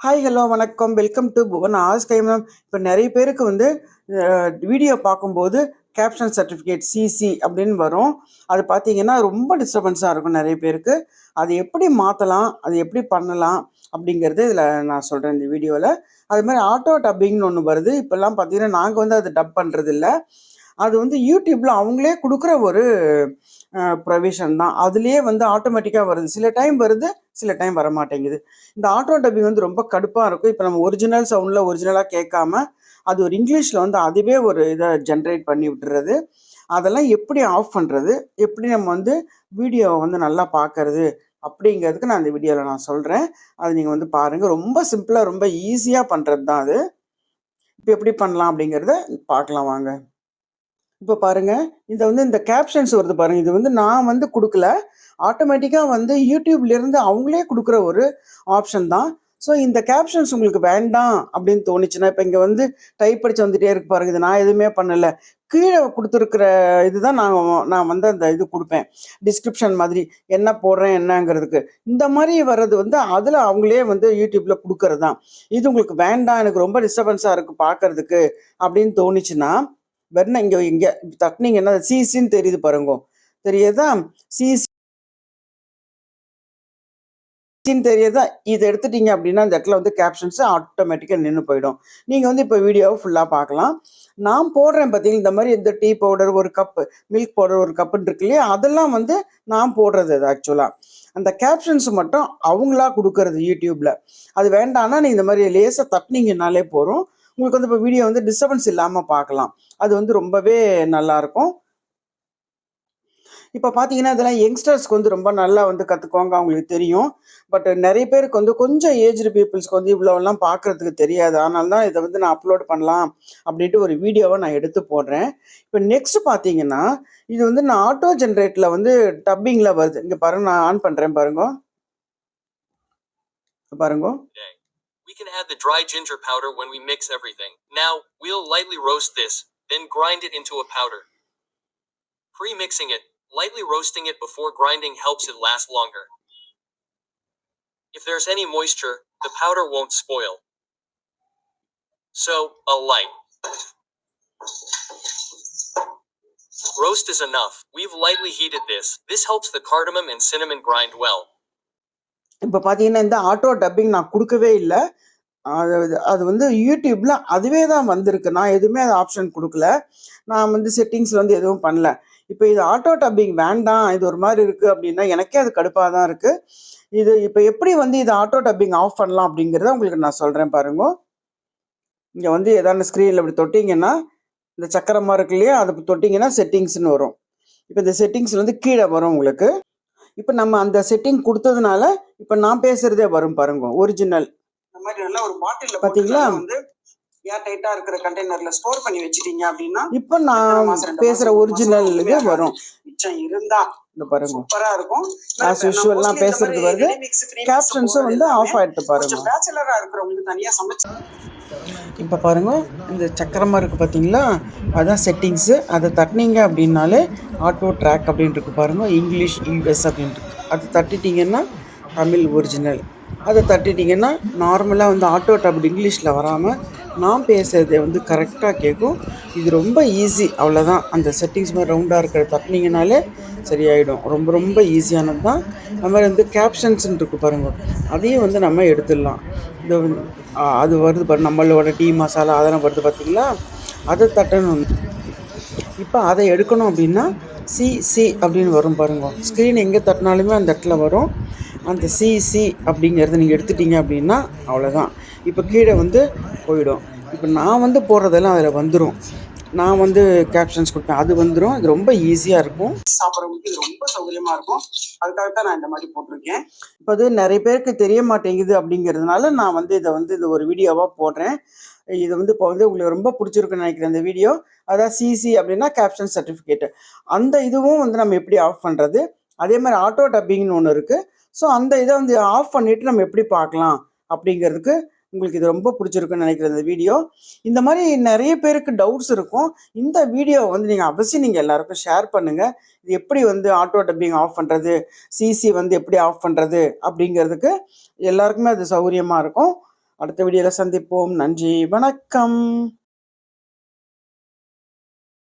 Hi hello வணக்கம். Welcome to Bhuvan ஆஸ் கைமம் இப்போ நிறைய பேருக்கு வந்து வீடியோ பார்க்கும்போது கேப்ஷன் சர்டிஃபிகேட் சிசி அப்படின்னு வரும். அது பார்த்தீங்கன்னா ரொம்ப டிஸ்டர்பன்ஸாக இருக்கும் நிறைய பேருக்கு. அது எப்படி மாற்றலாம் அது எப்படி பண்ணலாம்? அப்படிங்கிறது இதில் நான் சொல்கிறேன் இந்த வீடியோவில் அது மாதிரி ஆட்டோ டப்பிங்னு ஒன்று வருது. இப்போல்லாம் பார்த்தீங்கன்னா நாங்கள் வந்து அதை டப் பண்ணுறது இல்லை அது வந்து யூடியூப்பில் அவங்களே கொடுக்குற ஒரு ப்ரொவிஷன் தான். அதுலேயே வந்து ஆட்டோமேட்டிக்காக வருது. சில டைம் வருது சில டைம் வர மாட்டேங்குது இந்த ஆட்டோ டப்பிங் வந்து ரொம்ப கடுப்பாக இருக்கும். இப்போ நம்ம ஒரிஜினல் சவுண்டில் ஒரிஜினலாக கேட்காம அது ஒரு இங்கிலீஷில் வந்து அதுவே ஒரு இதை ஜென்ரேட் பண்ணி விட்டுறது. அதெல்லாம் எப்படி ஆஃப் பண்ணுறது எப்படி நம்ம வந்து வீடியோவை வந்து நல்லா பார்க்கறது? அப்படிங்கிறதுக்கு நான் இந்த வீடியோவில் நான் சொல்கிறேன் அது நீங்கள் வந்து பாருங்கள் ரொம்ப சிம்பிளாக ரொம்ப ஈஸியாக பண்ணுறது தான் அது. இப்போ எப்படி பண்ணலாம் அப்படிங்கிறத பார்க்கலாம் வாங்க. இப்போ பாருங்க இதை வந்து இந்த கேப்ஷன்ஸ் வருது பாருங்க. இது வந்து நான் வந்து கொடுக்கல. ஆட்டோமேட்டிக்காக வந்து யூடியூப்ல இருந்து அவங்களே கொடுக்குற ஒரு ஆப்ஷன் தான். ஸோ இந்த கேப்ஷன்ஸ் உங்களுக்கு வேண்டாம் அப்படின்னு தோணுச்சுன்னா இப்போ இங்கே வந்து டைப் அடிச்சு வந்துட்டே இருக்கு பாருங்க. இது நான் எதுவுமே பண்ணலை. கீழே கொடுத்துருக்குற இதுதான் நான் நான் வந்து அந்த இது கொடுப்பேன். டிஸ்கிரிப்ஷன் மாதிரி. என்ன போடுறேன் என்னங்கிறதுக்கு. இந்த மாதிரி வர்றது வந்து அதில் அவங்களே வந்து யூடியூப்ல கொடுக்கறது தான் இது உங்களுக்கு வேண்டாம் எனக்கு ரொம்ப டிஸ்டர்பன்ஸாக இருக்குது பார்க்கறதுக்கு அப்படின்னு தோணுச்சுன்னா வெறும் இங்கே இங்கே தட்டினீங்கன்னா சிசின்னு தெரியுது பாருங்க. தெரியுதா? சிசின்னு தெரியுதா? இதை எடுத்துட்டீங்க அப்படின்னா அந்த இடத்துல வந்து கேப்ஷன்ஸ் ஆட்டோமேட்டிக்காக நின்று போயிடும். நீங்கள் வந்து இப்போ வீடியோவை ஃபுல்லாக பார்க்கலாம். நான் போடுறேன் பார்த்தீங்கன்னா இந்த மாதிரி இந்த டீ பவுடர் ஒரு கப்பு மில்க் பவுடர் ஒரு கப்புன்னு இருக்கு இல்லையா அதெல்லாம் வந்து நான் போடுறது அது ஆக்சுவலாக அந்த கேப்ஷன்ஸ் மட்டும் அவங்களா கொடுக்கறது யூடியூப்ல அது வேண்டாம்னா நீங்கள் இந்த மாதிரி லேசாக தட்டினீங்கனாலே போகிறோம் உங்களுக்கு வந்து இப்போ வீடியோ வந்து டிஸ்டர்பன்ஸ் இல்லாமல் பார்க்கலாம். அது வந்து ரொம்பவே நல்லாயிருக்கும் இப்போ பார்த்தீங்கன்னா இதெல்லாம் யங்ஸ்டர்ஸ்க்கு வந்து ரொம்ப நல்லா வந்து கற்றுக்குவாங்க அவங்களுக்கு தெரியும். பட் நிறைய பேருக்கு வந்து கொஞ்சம் ஏஜ்டு பீப்புள்ஸ்க்கு வந்து இவ்வளோலாம் பார்க்குறதுக்கு தெரியாது. அதனால தான் இதை வந்து நான் அப்லோட் பண்ணலாம் அப்படின்ட்டு ஒரு வீடியோவை நான் எடுத்து போடுறேன். இப்போ நெக்ஸ்ட் பார்த்தீங்கன்னா இது வந்து நான் ஆட்டோ ஜென்ரேட்டில் வந்து டப்பிங்கில் வருது. இங்கே பாருங்க நான் ஆன் பண்ணுறேன் பாருங்க. பாருங்க. We can add the dry ginger powder when we mix everything. Now, we'll lightly roast this, then grind it into a powder. Pre-mixing it, lightly roasting it before grinding helps it last longer. If there's any moisture, the powder won't spoil. So, a light roast is enough. We've lightly heated this. This helps the cardamom and cinnamon grind well. இப்போ பார்த்தீங்கன்னா இந்த auto dubbing நான் கொடுக்கவே இல்லை. அது அது வந்து யூடியூப்ல அதுவே தான் வந்திருக்கு. நான் எதுவுமே அது ஆப்ஷன் கொடுக்கல. நான் வந்து செட்டிங்ஸ்ல வந்து எதுவும் பண்ணல. இப்போ இது ஆட்டோ டப்பிங் வேண்டாம். இது ஒரு மாதிரி இருக்கு அப்படின்னா எனக்கே அது கடுப்பாக தான் இருக்கு. இது இப்போ எப்படி வந்து இது ஆட்டோ டப்பிங் ஆஃப் பண்ணலாம் அப்படிங்கிறத உங்களுக்கு நான் சொல்றேன் பாருங்க. இங்கே வந்து ஏதாவது ஸ்க்ரீனில் இப்படி தொட்டிங்கன்னா இந்த சக்கரமாக இருக்கு இல்லையா? அதை தொட்டிங்கன்னா செட்டிங்ஸ்னு வரும். இப்போ இந்த செட்டிங்ஸ் வந்து கீழே வரும் உங்களுக்கு. இப்போ நம்ம அந்த செட்டிங் கொடுத்ததுனால இப்போ நான் பேசுறதே வரும் பாருங்க ஒரிஜினல் இந்த மாதிரி நல்ல ஒரு பாட்டில் பாத்தீங்களா? வந்து ஏர் டைட்டா இருக்கிற கண்டெய்னர்ல ஸ்டோர் பண்ணி வச்சிட்டீங்க அப்படின்னா இப்போ நான் பேசுற ஒரிஜினல் இது வரும். மிச்சம் இருந்தா இந்த பாருங்க. சூப்பரா இருக்கும். ஆஸ் யூஷுவல் நான் பேசுறது வருது கேப்ஷன்ஸும் வந்து ஆஃப் ஆயிட்டு பாருங்க. பேச்சுலரா இருக்கிறவங்களுக்கு தனியா சமைச்சு இப்போ பாருங்க இந்த சக்கரமாக இருக்குது பார்த்தீங்களா அதான் செட்டிங்ஸு அதை தட்டினீங்க அப்படின்னாலே ஆட்டோ ட்ராக் அப்படின்னு இருக்கு பாருங்க. இங்கிலீஷ் யூஎஸ் அப்படின்ட்டு அது தட்டிட்டீங்கன்னா தமிழ் ஒரிஜினல் அதை தட்டிட்டீங்கன்னா நார்மலாக வந்து ஆட்டோ டப் இங்கிலீஷில் வராமல் நான் பேசுகிறத வந்து கரெக்டாக கேட்கும் இது ரொம்ப ஈஸி அவ்வளோதான் அந்த செட்டிங்ஸ் மாதிரி ரவுண்டாக இருக்கிற தட்டினீங்கனாலே சரியாயிடும். ரொம்ப ரொம்ப ஈஸியானது தான் அது மாதிரி வந்து கேப்ஷன்ஸ்ன்னு இருக்குது பாருங்க. அதையும் வந்து நம்ம எடுத்துடலாம். இந்த அது வருது பாரு நம்மளோட டீ மசாலா அதெல்லாம் வருது பார்த்தீங்களா அதை தட்டணும். இப்போ அதை எடுக்கணும் அப்படின்னா சி சி அப்படின்னு வரும் பாருங்க. ஸ்க்ரீன் எங்கே தட்டினாலுமே அந்த இடத்துல வரும். அந்த சி சி அப்படிங்கிறத நீங்கள் எடுத்துட்டீங்க அப்படின்னா அவ்வளோதான் இப்போ கீழே வந்து போயிடும். இப்போ நான் வந்து போடுறதெல்லாம் அதில் வந்துடும் நான் வந்து கேப்ஷன்ஸ் கொடுப்பேன். அது வந்துடும் இது ரொம்ப ஈஸியாக இருக்கும். சாப்பிட்றவங்களுக்கு இது ரொம்ப சௌகரியமாக இருக்கும். அதுக்காக தான் நான் இந்த மாதிரி போட்டிருக்கேன். இப்போ அது நிறைய பேருக்கு தெரிய மாட்டேங்குது அப்படிங்கிறதுனால நான் வந்து இதை வந்து இது ஒரு வீடியோவாக போடுறேன். இது வந்து இப்போ வந்து உங்களுக்கு ரொம்ப பிடிச்சிருக்குன்னு நினைக்கிறேன் இந்த வீடியோ. அதான் சிசி அப்படின்னா கேப்ஷன் சர்டிஃபிகேட் அந்த இதுவும் வந்து நம்ம எப்படி ஆஃப் பண்ணுறது அதே மாதிரி ஆட்டோ டப்பிங்னு ஒன்று இருக்குது ஸோ அந்த இதை வந்து ஆஃப் பண்ணிவிட்டு நம்ம எப்படி பார்க்கலாம் அப்படிங்கிறதுக்கு உங்களுக்கு இது ரொம்ப பிடிச்சிருக்குன்னு நினைக்கிறேன் இந்த வீடியோ இந்த மாதிரி நிறைய பேருக்கு டவுட்ஸ் இருக்கும். இந்த வீடியோவை வந்து நீங்கள் அவசியம் நீங்கள் எல்லாருக்கும் ஷேர் பண்ணுங்கள் இது எப்படி வந்து ஆட்டோ டப்பிங் ஆஃப் பண்ணுறது சிசி வந்து எப்படி ஆஃப் பண்ணுறது அப்படிங்கிறதுக்கு எல்லாருக்குமே அது சௌகரியமாக இருக்கும். அடுத்த வீடியோவில் சந்திப்போம். நன்றி. வணக்கம்.